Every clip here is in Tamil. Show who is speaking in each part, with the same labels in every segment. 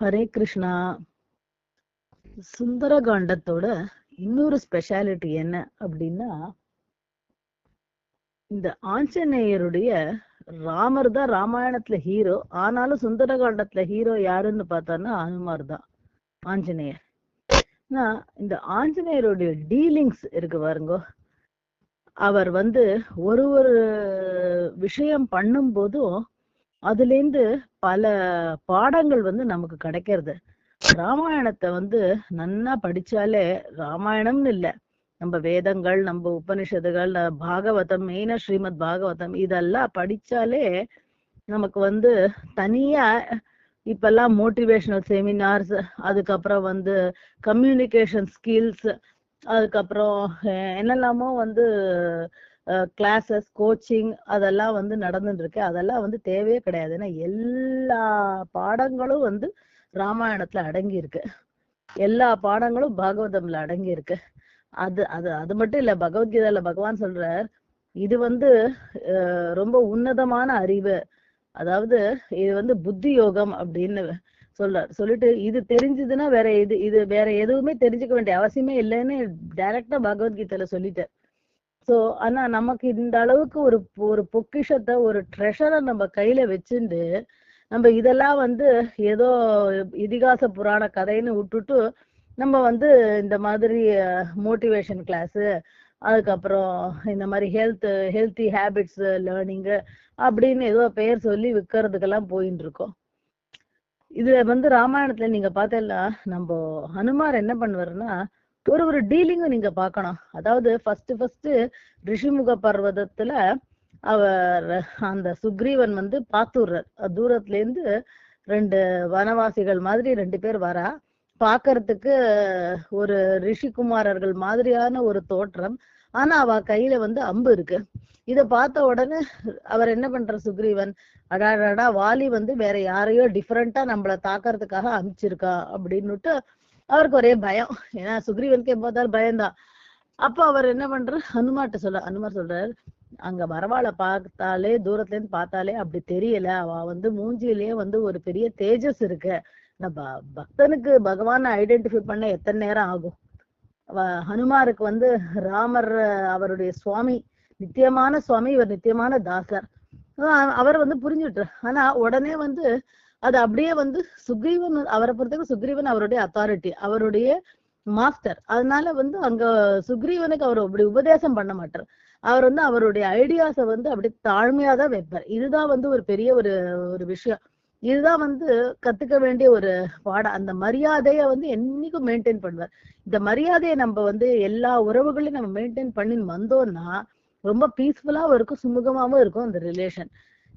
Speaker 1: ஹரே கிருஷ்ணா. சுந்தரகாண்டத்தோட இன்னொரு ஸ்பெஷாலிட்டி என்ன அப்படின்னா இந்த ஆஞ்சநேயருடைய ராமர் தான் ராமாயணத்துல ஹீரோ ஆனாலும் சுந்தரகாண்டத்துல ஹீரோ யாருன்னு பார்த்தோன்னா அனுமார் தான் ஆஞ்சநேயர். ஆனா, இந்த ஆஞ்சநேயருடைய டீலிங்ஸ் இருக்கு பாருங்க. அவர் வந்து ஒரு ஒரு விஷயம் பண்ணும் போதும் அதுல இருந்து பல பாடங்கள் வந்து நமக்கு கிடைக்கிறது. ராமாயணத்தை வந்து நன்னா படிச்சாலே ராமாயணம்னு இல்ல. நம்ம வேதங்கள் நம்ம உபனிஷதுகள் பாகவதம் மெயினா ஸ்ரீமத் பாகவதம் இதெல்லாம் படிச்சாலே நமக்கு வந்து தனியா இப்பெல்லாம் மோட்டிவேஷனல் செமினார்ஸ் அதுக்கப்புறம் வந்து கம்யூனிகேஷன் ஸ்கில்ஸ் அதுக்கப்புறம் என்னெல்லாமோ வந்து கிளாஸஸ் கோச்சிங் அதெல்லாம் வந்து நடந்துட்டு இருக்கு அதெல்லாம் வந்து தேவையே கிடையாது. ஏன்னா எல்லா பாடங்களும் வந்து ராமாயணத்துல அடங்கி இருக்கு எல்லா பாடங்களும் பாகவதம்ல அடங்கி இருக்கு அது அது அது மட்டும் இல்ல பகவத்கீதையில பகவான் சொல்றார் இது வந்து அஹ், ரொம்ப உன்னதமான அறிவு. அதாவது இது வந்து புத்தி யோகம் அப்படின்னு சொல்றார். சொல்லிட்டு இது தெரிஞ்சதுன்னா வேற இது இது வேற எதுவுமே தெரிஞ்சுக்க வேண்டிய அவசியமே இல்லைன்னு டைரக்டா பகவத்கீதையில சொல்லிட்டார். சோ ஆனா நமக்கு இந்த அளவுக்கு ஒரு ஒரு பொக்கிஷத்தை ஒரு ட்ரெஷரை நம்ம கையில வச்சுண்டு நம்ம இதெல்லாம் வந்து ஏதோ இதிகாச புராண கதைன்னு விட்டுட்டு நம்ம வந்து இந்த மாதிரி மோட்டிவேஷன் கிளாஸ் அதுக்கப்புறம் இந்த மாதிரி ஹெல்த் ஹெல்த்தி ஹேபிட்ஸ் லேர்னிங்கு அப்படின்னு ஏதோ பெயர் சொல்லி விற்கிறதுக்கெல்லாம் போயின்னு இருக்கோம் இதுல வந்து ராமாயணத்துல நீங்க பார்த்தீங்கன்னா நம்ம ஹனுமார் என்ன பண்ணுவாருன்னா ஒரு ஒரு டீலிங்கும் நீங்க பார்க்கணும். அதாவது ஃபர்ஸ்ட் ஃபர்ஸ்ட் ரிஷிமுக பர்வதத்துல அவர் அந்த சுக்ரீவன் வந்து பாத்துடுறார் தூரத்துல இருந்து ரெண்டு வனவாசிகள் மாதிரி ரெண்டு பேர் வரா. பாக்குறதுக்கு ஒரு ரிஷிகுமாரர்கள் மாதிரியான ஒரு தோற்றம். ஆனா அவ கையில வந்து அம்பு இருக்கு. இத பார்த்த உடனே அவர் என்ன பண்ற சுக்ரீவன்? அடாடாடா வாலி வந்து வேற யாரையோ டிஃபரெண்டா நம்மள தாக்கறதுக்காக அமிச்சிருக்கா அப்படின்னுட்டு அவருக்கு ஒரே பயம். ஏன்னா சுக்ரீவனுக்கு எப்போதாலும் பயம்தான். அப்ப அவர் என்ன பண்றாரு? ஹனுமார்ட்ட சொல்ல ஹனுமார் சொல்றாரு அங்க மரவாளை பார்த்தாலே தூரத்துல இருந்து பார்த்தாலே அப்படி தெரியல. அவ வந்து மூஞ்சியிலேயே வந்து ஒரு பெரிய தேஜஸ் இருக்கு. நம்ம பக்தனுக்கு பகவானை ஐடென்டிஃபை பண்ண எத்தனை நேரம் ஆகும்? ஹனுமாருக்கு வந்து ராமர் அவருடைய சுவாமி நித்தியமான சுவாமி இவர் நித்தியமான தாசர். அவர் வந்து புரிஞ்சுட்டு ஆனா உடனே வந்து அது அப்படியே வந்து சுக்ரீவன் அவரை பொறுத்தவரைக்கும் சுக்ரீவன் அவருடைய அத்தாரிட்டி அவருடைய மாஸ்டர் அதனால வந்து அங்க சுக்ரீவனுக்கு அவர் அப்படி உபதேசம் பண்ண மாட்டார். அவர் வந்து அவருடைய ஐடியாஸை வந்து அப்படி தாழ்மையா தான் வைப்பார். இதுதான் வந்து ஒரு பெரிய ஒரு ஒரு விஷயம். இதுதான் வந்து கத்துக்க வேண்டிய ஒரு பாடம். அந்த மரியாதைய வந்து என்னைக்கும் மெயின்டைன் பண்ணுவார். இந்த மரியாதையை நம்ம வந்து எல்லா உறவுகளையும் நம்ம மெயின்டைன் பண்ணி வந்தோம்னா ரொம்ப பீஸ்ஃபுல்லாவும் இருக்கும் சுமூகமாவும் இருக்கும் அந்த ரிலேஷன்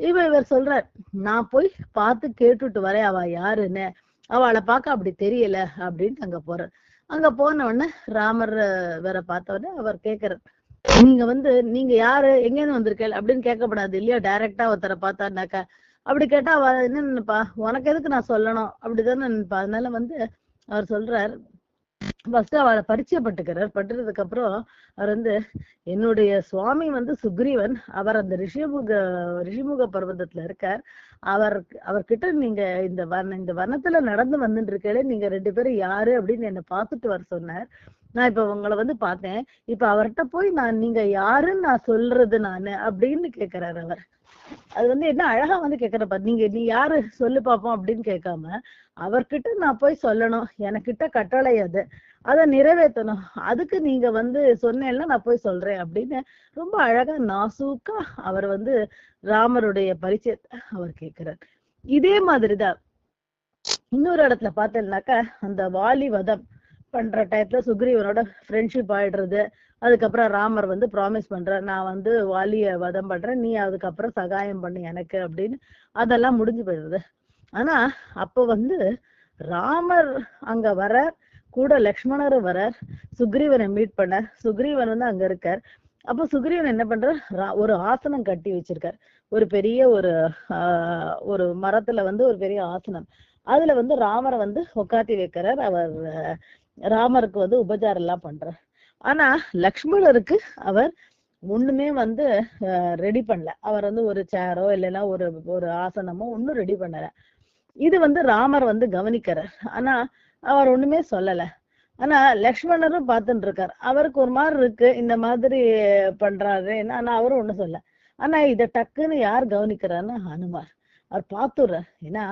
Speaker 1: இப்ப இவர் சொல்றார் நான் போய் பார்த்து கேட்டுட்டு வரேன் அவ யாருன்னு. அவளை பார்க்க அப்படி தெரியல அப்படின்னு அங்க போறார். அங்க போன உடனே ராமர் வேற பார்த்த உடனே அவர் கேக்குறார் நீங்க வந்து நீங்க யாரு? எங்க இருந்து அப்படின்னு கேட்கப்படாது இல்லையா? டைரக்டா ஒருத்தரை பார்த்தான்னாக்கா அப்படி கேட்டா அவ என்ன நினைப்பா? உனக்கு எதுக்கு நான் சொல்லணும்? அப்படிதானே நினைப்பா. அதனால வந்து அவர் சொல்றார் ஃபர்ஸ்ட் அவரை பரிச்சயப்பட்டுக்கிறார் பட்டுறதுக்கு அப்புறம் அவர் வந்து என்னுடைய சுவாமி வந்து சுக்ரீவன். அவர் அந்த ரிஷிமுக ரிஷிமுக பர்வதத்துல இருக்கார். அவர் அவர்கிட்ட நீங்க இந்த வர்ண இந்த வனத்துல நடந்து வந்துட்டு இருக்கே நீங்க ரெண்டு பேரும் யாரு? அப்படின்னு என்ன பார்த்துட்டு வர சொன்னார். நான் இப்ப உங்களை வந்து பார்த்தேன். இப்ப அவர்கிட்ட போய் நான் நீங்க யாருன்னு நான் சொல்றது நானு? அப்படின்னு கேக்குறாரு அவர். அது வந்து என்ன அழகா வந்து கேக்குறப்ப நீங்க நீ யாரு? சொல்லு பாப்போம் அப்படின்னு கேட்காம அவர்கிட்ட நான் போய் சொல்லணும். எனக்கிட்ட கட்டளை அது. அதை நிறைவேற்றணும். அதுக்கு நீங்க வந்து சொன்னேன்னா நான் போய் சொல்றேன் அப்படின்னு ரொம்ப அழகா நாசூக்கா அவர் வந்து ராமருடைய பரிச்சயத்தை அவர் கேட்கிறார். இதே மாதிரிதான் இன்னொரு இடத்துல பார்த்தேன்னாக்கா அந்த வாலி வதம் பண்ற டயத்துல சுக்ரீவனோட ஃப்ரெண்ட்ஷிப் ஆயிடுறது. அதுக்கப்புறம் ராமர் வந்து ப்ராமிஸ் பண்ற நான் வந்து வாலிய வதம் பண்றேன் நீ அதுக்கப்புறம் சகாயம் பண்ணு எனக்கு அப்படின்னு. அதெல்லாம் முடிஞ்சு போயிடுது. ஆனா அப்ப வந்து ராமர் அங்க வர கூட லக்ஷ்மணர் வரார் சுக்ரீவனை மீட் பண்ண சுக்ரீவன் வந்து அங்க இருக்கார். அப்ப சுக்ரீவன் என்ன பண்றார்? ஒரு ஆசனம் கட்டி வச்சிருக்கார். ஒரு பெரிய ஒரு ஆஹ் ஒரு மரத்துல வந்து ஒரு பெரிய ஆசனம். அதுல வந்து ராமரை வந்து உட்காத்தி வைக்கிறார். அவர் ராமருக்கு வந்து உபச்சாரம் எல்லாம் பண்றார். ஆனா லக்ஷ்மணருக்கு அவர் ஒண்ணுமே வந்து ரெடி பண்ணல. அவர் வந்து ஒரு சேரோ இல்லைன்னா ஒரு ஒரு ஆசனமோ ஒண்ணும் ரெடி பண்ணல. இது வந்து ராமர் வந்து கவனிக்கிறார். ஆனா அவர் ஒண்ணுமே சொல்லல. ஆனா லக்ஷ்மணரும் பார்த்துட்டு இருக்கார் அவருக்கு ஒரு மாதிரி இருக்கு இந்த மாதிரி பண்றாரு ஆனா அவரும் ஒண்ணும் சொல்ல ஆனா இத டக்குன்னு யார் கவனிக்கிறாருன்னா ஹனுமார். அவர் பார்த்துடுறார். ஏன்னா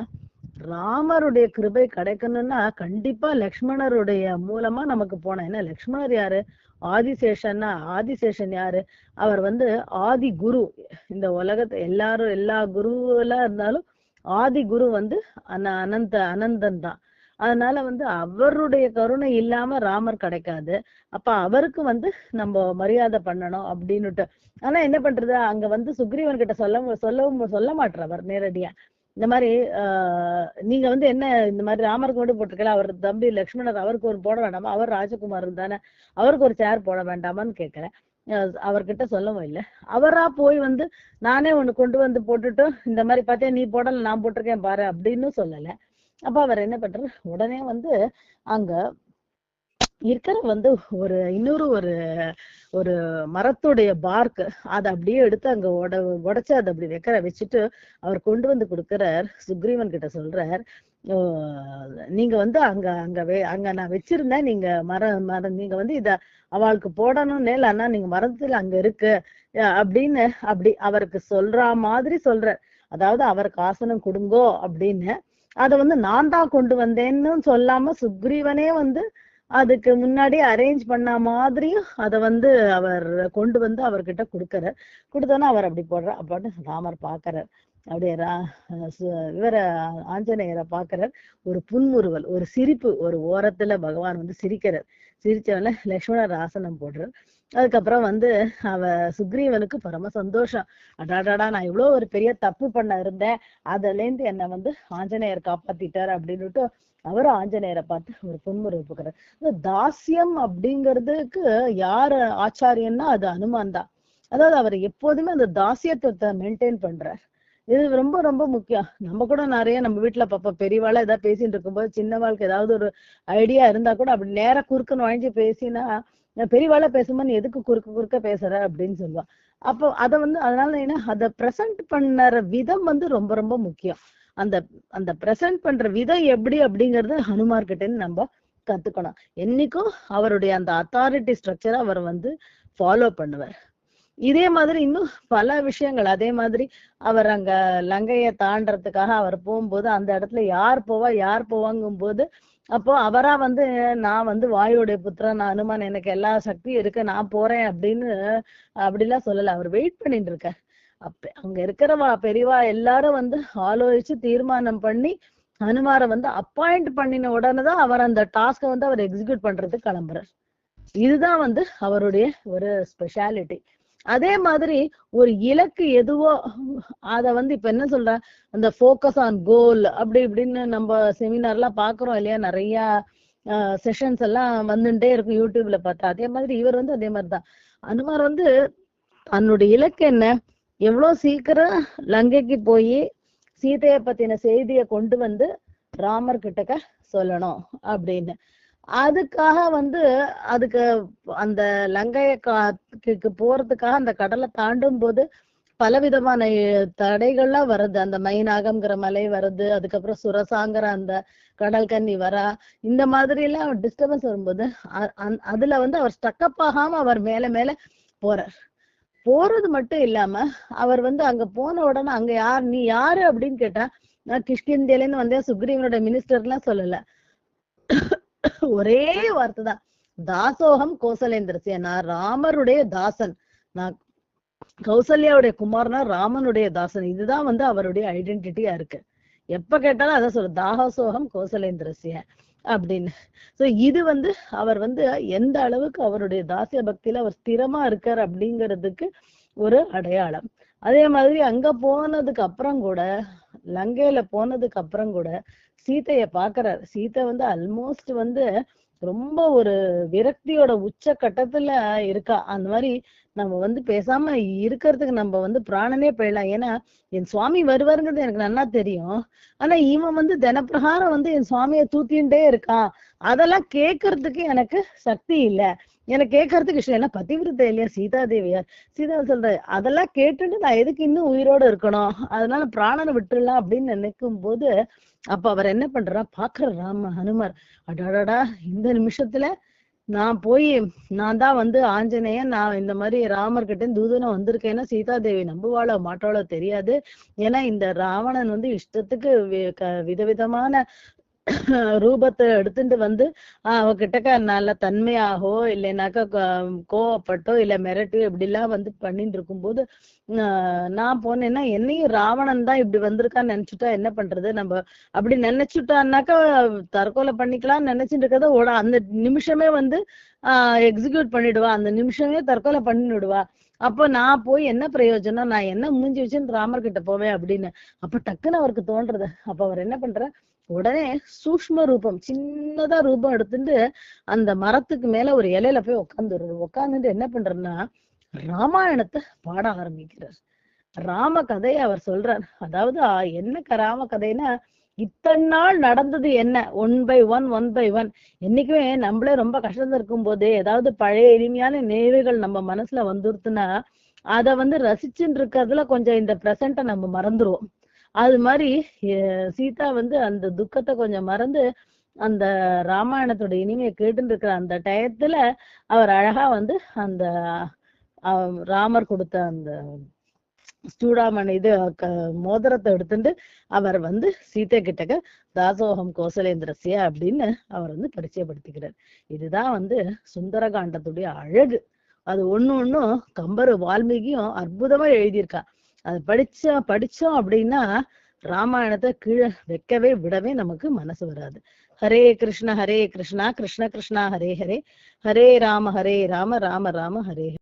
Speaker 1: ராமருடைய கிருபை கிடைக்கணும்னா கண்டிப்பா லக்ஷ்மணருடைய மூலமா நமக்கு போனோம் ஏன்னா லக்ஷ்மணர் யாரு? ஆதிசேஷன்னா ஆதிசேஷன் யாரு? அவர் வந்து ஆதி குரு இந்த உலகத்தை எல்லாரும் எல்லா குருவெல்லாம் இருந்தாலும் ஆதி குரு வந்து அன அனந்த அனந்தன் தான். அதனால வந்து அவருடைய கருணை இல்லாம ராமர் கிடைக்காது. அப்ப அவருக்கு வந்து நம்ம மரியாதை பண்ணணும் அப்படின்னுட்டு. ஆனா என்ன பண்றது? அங்க வந்து சுக்ரீவன் கிட்ட சொல்ல சொல்லவும் சொல்ல மாட்டார் அவர் நேரடியா. இந்த மாதிரி ஆஹ் நீங்க வந்து என்ன இந்த மாதிரி ராமருக்கு மட்டும் போட்டிருக்கல அவர் தம்பி லக்ஷ்மணர் அவருக்கு ஒரு போட வேண்டாமா? அவர் ராஜகுமார் தானே. அவருக்கு ஒரு சேர் போட வேண்டாமான்னு கேட்கிறேன் அவர்கிட்ட சொல்லவும் இல்லை. அவரா போய் வந்து நானே ஒண்ணு கொண்டு வந்து போட்டுட்டு இந்த மாதிரி பார்த்தேன் நீ போடல நான் போட்டிருக்கேன் பாரு அப்படின்னு சொல்லல. அப்ப அவர் என்ன பண்றாரு? உடனே வந்து அங்க இருக்கிற வந்து ஒரு இன்னொரு ஒரு ஒரு மரத்துடைய பார்க் அதை அப்படியே எடுத்து அங்க உட உடைச்சு அதை அப்படி வைக்கிற வச்சுட்டு அவர் கொண்டு வந்து கொடுக்கிறார். சுக்ரீவன் கிட்ட சொல்றார் நீங்க வந்து அங்க அங்க அங்க நான் வச்சிருந்தேன். நீங்க மர மரம் நீங்க வந்து இத அவளுக்கு போடணும்னு ஆனா நீங்க மரத்துல அங்க இருக்கு அஹ் அப்படின்னு அப்படி அவருக்கு சொல்ற மாதிரி சொல்ற அதாவது அவருக்கு ஆசனம் கொடுங்கோ அப்படின்னு. அத வந்து நான் தான் கொண்டு வந்தேன்னு சொல்லாம சுக்ரீவனே வந்து அதுக்கு முன்னாடி அரேஞ்ச் பண்ண மாதிரியும் அத வந்து அவர் கொண்டு வந்து அவர்கிட்ட கொடுக்கறார் கொடுத்தோன்னா அவர் அப்படி போடுறார். அப்படின்னு ராமர் பாக்குறார். அப்படியே ரா- சு- இவர ஆஞ்சநேயரை பாக்குறார். ஒரு புன்முறுவல் ஒரு சிரிப்பு ஒரு ஓரத்துல பகவான் வந்து சிரிக்கிறார். சிரிச்சவன லக்ஷ்மணர் ஆசனம் போடுறார். அதுக்கப்புறம் வந்து அவ சுக்ரீவனுக்கு பரம சந்தோஷம். அடாடாடா நான் இவ்வளவு ஒரு பெரிய தப்பு பண்ண இருந்தேன். அதுல இருந்து என்னை வந்து ஆஞ்சநேயர் காப்பாத்திட்டார் அப்படின்னுட்டு அவரும் ஆஞ்சநேயரை பார்த்து ஒரு புன்முறை போக்குறார் இந்த தாசியம் அப்படிங்கிறதுக்கு யாரு ஆச்சாரியன்னா அது அனுமான் தான். அதாவது அவர் எப்போதுமே அந்த தாசியத்தை மெயின்டைன் பண்றார். இது ரொம்ப ரொம்ப முக்கியம். நம்ம கூட நிறைய நம்ம வீட்டுல பாப்பா பெரியவாளா ஏதாவது பேசிட்டு இருக்கும்போது சின்னவாளுக்கு ஏதாவது ஒரு ஐடியா இருந்தா கூட அப்படி நேரா குறுக்குன்னு நுழைஞ்சு பேசினா பெரியவாளா பேசும்போது எதுக்கு குறுக்க குறுக்க பேசுற? அப்படின்னு சொல்லுவா. அப்போ அதை வந்து அதனால என்ன அதை பிரசன்ட் பண்ணற விதம் வந்து ரொம்ப ரொம்ப முக்கியம். அந்த அந்த பிரசன்ட் பண்ற விதம் எப்படி அப்படிங்கறது ஹனுமார் நம்ம கத்துக்கணும். என்னைக்கும் அவருடைய அந்த அத்தாரிட்டி ஸ்ட்ரக்சரை அவர் வந்து ஃபாலோ பண்ணுவார். இதே மாதிரி இன்னும் பல விஷயங்கள். அதே மாதிரி அவர் அங்க லங்கையை தாண்டறதுக்காக அவர் போகும்போது அந்த இடத்துல யார் போவா யார் போவாங்கும் போது அப்போ அவரா வந்து நான் வந்து வாயுடைய புத்திரன் நான் அனுமான் எனக்கு எல்லா சக்தியும் இருக்கு நான் போறேன் அப்படின்னு அப்படிலாம் சொல்லல. அவர் வெயிட் பண்ணிட்டு இருக்கார். அப்ப அங்க இருக்கிறவா பெரியவா எல்லாரும் வந்து ஆலோசிச்சு தீர்மானம் பண்ணி ஹனுமாரை வந்து அப்பாயிண்ட் பண்ணின உடனே தான் அவர் அந்த டாஸ்கை வந்து அவர் எக்ஸிக்யூட் பண்றதுக்கு கிளம்புறார். இதுதான் வந்து அவருடைய ஒரு ஸ்பெஷாலிட்டி அதே மாதிரி ஒரு இலக்கு எதுவோ அத வந்து இப்ப என்ன சொல்ற அந்த ஃபோக்கஸ் ஆன் கோல் அப்படி இப்படின்னு நம்ம செமினார்லாம் பாக்குறோம் இல்லையா? நிறைய செஷன்ஸ் எல்லாம் வந்துட்டே இருக்கும் யூடியூப்ல பார்த்தா. அதே மாதிரி இவர் வந்து அதே மாதிரிதான். அனுமார் வந்து தன்னுடைய இலக்கு என்ன? எவ்வளவு சீக்கிரம் லங்கைக்கு போய் சீதைய பத்தின செய்தியை கொண்டு வந்து ராமர் கிட்டக்க சொல்லணும் அப்படின்னு. அதுக்காக வந்து அதுக்கு அந்த லங்கைய கா- போறதுக்காக அந்த கடலை தாண்டும் போது பலவிதமான தடைகள்லாம் வருது. அந்த மைனாகம்ங்கிற மலை வருது. அதுக்கப்புறம் சுரசாங்கிற அந்த கடல் கன்னி வரா. இந்த மாதிரி எல்லாம் டிஸ்டர்பன்ஸ் வரும்போது அ- அந்- அதுல வந்து அவர் ஸ்டக்கப் ஆகாம அவர் மேல மேல போறார். போறது மட்டும் இல்லாம அவர் வந்து அங்க போன உடனே அங்க யார் நீ யாரு அப்படின்னு கேட்டா நான் கிஷ்கிந்தியில இருந்து வந்தேன் சுக்ரீவனோட மினிஸ்டர் எல்லாம் சொல்லல. ஒரே வார்த்தை தான். தாசோகம் கோசலேந்திரசிய நான் ராமருடைய தாசன். நான் கௌசல்யாவுடைய குமார்னா ராமனுடைய தாசன். இதுதான் வந்து அவருடைய ஐடென்டிட்டியா இருக்கு. எப்ப கேட்டாலும் அதான் சொல்ற தாகசோகம் கோசலேந்திரசிய அப்படின்னு. சோ இது வந்து அவர் வந்து எந்த அளவுக்கு அவருடைய தாசிய பக்தியில அவர் ஸ்திரமா இருக்கார் அப்படிங்கிறதுக்கு ஒரு அடையாளம். அதே மாதிரி அங்க போனதுக்கு அப்புறம் கூட லங்கையில போனதுக்கு அப்புறம் கூட சீத்தைய பாக்குறார் சீதை வந்து ஆல்மோஸ்ட் வந்து ரொம்ப ஒரு விரக்தியோட உச்ச கட்டத்துல இருக்கா. அந்த மாதிரி நம்ம வந்து பேசாம இருக்கிறதுக்கு நம்ம வந்து பிராணனே போயிடலாம். ஏன்னா என் சுவாமி வருவாருங்கிறது எனக்கு நல்லா தெரியும். ஆனா இவன் வந்து தினப்பிரகாரம் வந்து என் சுவாமியை தூத்தின்ண்டே இருக்கான். அதெல்லாம் கேட்கறதுக்கு எனக்கு சக்தி இல்ல. எனக்கு கேட்கறதுக்கு இஷ்டம் என்ன பதிவிரத்தை இல்லையா? சீதா தேவியார் சீதா சொல்ற அதெல்லாம் கேட்டுட்டு நான் எதுக்கு இன்னும் உயிரோட இருக்கணும்? அதனால பிராணனை விட்டுறலாம் அப்படின்னு நினைக்கும் போது அப்ப அவர் என்ன பண்றா பாக்குற ராம ஹனுமார். அடாடாடா இந்த நிமிஷத்துல நான் போய் நான் தான் வந்து ஆஞ்சநேயன் நான் இந்த மாதிரி ராமர்கிட்ட தூதனை வந்திருக்கேன்னா சீதா தேவி நம்புவாளோ மாட்டாளோ தெரியாது. ஏன்னா இந்த ராவணன் வந்து இஷ்டத்துக்கு வி- க- விதவிதமான ரூபத்தை எடுத்துட்டு வந்து ஆஹ் அவகிட்டக்க நல்ல தன்மையாகவோ இல்லைனாக்கா கோவப்பட்டோ இல்ல மிரட்டோ இப்படி எல்லாம் வந்து பண்ணிட்டு இருக்கும்போது ஆஹ் நான் போனேன்னா என்னையும் ராவணன் தான் இப்படி வந்திருக்கான்னு நினைச்சுட்டா என்ன பண்றது நம்ம? அப்படி நினைச்சுட்டான்னாக்கா தற்கொலை பண்ணிக்கலாம்னு நினைச்சிட்டு இருக்கிறத ஓட அந்த நிமிஷமே வந்து ஆஹ் எக்ஸிக்யூட் பண்ணிடுவா. அந்த நிமிஷமே தற்கொலை பண்ணிடுவா. அப்போ நான் போய் என்ன பிரயோஜனம்? நான் என்ன முடிஞ்சு வச்சுன்னு ராமர் கிட்ட போவேன் அப்படின்னு. அப்ப டக்குன்னு அவருக்கு தோன்றது அப்ப அவர் என்ன பண்ற உடனே சூஷ்ம ரூபம் சின்னதா ரூபம் எடுத்துட்டு அந்த மரத்துக்கு மேல ஒரு இலையில போய் உட்காந்துடுறது உட்காந்துட்டு என்ன பண்றதுன்னா ராமாயணத்தை பாட ஆரம்பிக்கிறார். ராம கதையை அவர் சொல்றார். அதாவது ஆ, என்ன ராம கதைன்னா இத்தனை நாள் நடந்தது என்ன? One by one one by one என்னைக்குமே நம்மளே ரொம்ப கஷ்டத்துல இருக்கும் போது ஏதாவது பழைய இனிமையான நினைவுகள் நம்ம மனசுல வந்துருச்சுன்னா அத வந்து ரசிச்சுட்டு இருக்கிறதுல கொஞ்சம் இந்த பிரசன்ட நம்ம மறந்துருவோம். அது மாதிரி சீதா வந்து அந்த துக்கத்தை கொஞ்சம் மறந்து அந்த ராமாயணத்தோட இனிமையை கேட்டுட்டு இருக்கிற அந்த டயத்துல அவர் அழகா வந்து அந்த ராமர் கொடுத்த அந்த சூடாமணி இது க- மோதிரத்தை எடுத்துட்டு அவர் வந்து சீதை கிட்டக்க தாசோகம் கோசலேந்திரசிய அப்படின்னு அவர் வந்து பரிச்சயப்படுத்திக்கிறார். இதுதான் வந்து சுந்தரகாண்டத்துடைய அழகு. அது ஒண்ணு ஒண்ணும் கம்பர் வால்மீகியும் அற்புதமா எழுதியிருக்கா. அது படிச்சா படிச்சோம் அப்படின்னா ராமாயணத்தை கீழே வைக்கவே விடவே நமக்கு மனசு வராது. ஹரே கிருஷ்ண ஹரே கிருஷ்ணா கிருஷ்ண கிருஷ்ணா ஹரே ஹரே. ஹரே ராம ஹரே ராம ராம ராம ஹரே ஹரே.